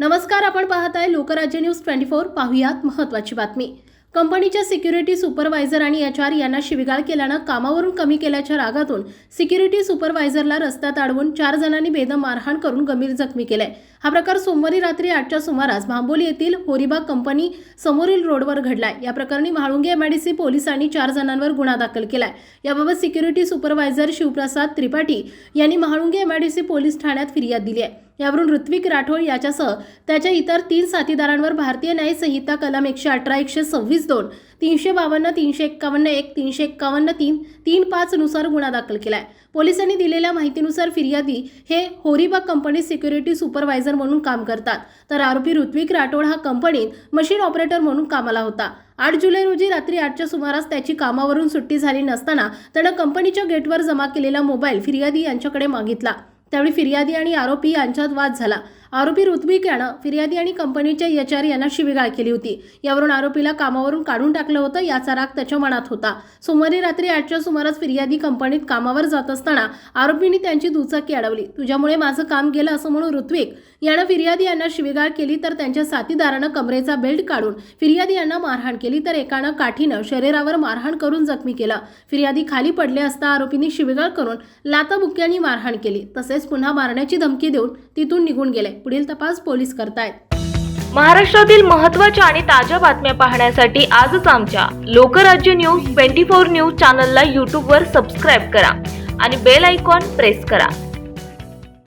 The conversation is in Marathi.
नमस्कार आपण पाहत आहे लोकराज्य न्यूज ट्वेंटी फोर. पाहुयात महत्वाची बातमी. कंपनीच्या सिक्युरिटी सुपरवायझर आणि एच आर यांना शिविगाळ केल्यानं कामावरून कमी केल्याच्या रागातून सिक्युरिटी सुपरवायझरला रस्त्यात अडवून चार जणांनी बेदम मारहाण करून गंभीर जखमी केलाय. हा प्रकार सोमवारी रात्री आठच्या सुमारास भांबोली येथील होरीबाग कंपनी समोरील रोडवर घडलाय. या प्रकरणी म्हाळुंगे एमआयडीसी पोलिसांनी चार जणांवर गुन्हा दाखल केलाय. याबाबत सिक्युरिटी सुपरवायझर शिवप्रसाद त्रिपाठी यांनी म्हाळुंगे एमआयडीसी पोलीस ठाण्यात फिर्याद दिली आहे. यावरून ऋत्विक राठोड याच्यासह त्याच्या इतर तीन साथीदारांवर भारतीय न्याय संहिता कलम एकशे अठरा एकशे सव्वीस दोन तीनशे बावन्न तीनशे एक्कावन्न एक तीनशे एक्कावन्न तीन तीन पाचनुसार गुन्हा दाखल केला आहे पोलिसांनी दिलेल्या माहितीनुसार फिर्यादी हे होरीबाग कंपनीत सिक्युरिटी सुपरवायझर म्हणून काम करतात. तर आरोपी ऋत्विक राठोड हा कंपनीत मशीन ऑपरेटर म्हणून कामाला होता. आठ जुलै रोजी रात्री आठच्या सुमारास त्याची कामावरून सुट्टी झाली नसताना त्यानं कंपनीच्या गेटवर जमा केलेला मोबाईल फिर्यादी यांच्याकडे मागितला. त्यावेळी फिर्यादी आणि आरोपी यांच्यात वाद झाला. आरोपी ऋत्विक यानं फिर्यादी आणि कंपनीच्या एच आर यांना शिवीगाळ केली होती. यावरून आरोपीला कामावरून काढून टाकलं होतं. याचा राग त्याच्या मनात होता. सोमवारी रात्री आठच्या सुमारास फिर्यादी कंपनीत कामावर जात असताना आरोपींनी त्यांची दुचाकी अडवली. तुझ्यामुळे माझं काम गेलं असं म्हणून ऋत्विक यानं फिर्यादी यांना शिवीगाळ केली तर त्यांच्या साथीदारानं कमरेचा बेल्ट काढून फिर्यादी यांना मारहाण केली तर एकानं काठीनं शरीरावर मारहाण करून जखमी केला. फिर्यादी खाली पडले असता आरोपींनी शिवीगाळ करून लाताबुक्क्यांनी मारहाण केली. तसेच पुन्हा मारण्याची धमकी देऊन तिथून निघून गेले. पुढील तपास पोलीस करतायत. महाराष्ट्रातील महत्त्वाच्या आणि ताज्या बातम्या पाहण्यासाठी आजच आमच्या Lokrajya news twenty four news चॅनलला यूट्यूबवर सबस्क्राईब करा आणि बेल आयकॉन प्रेस करा.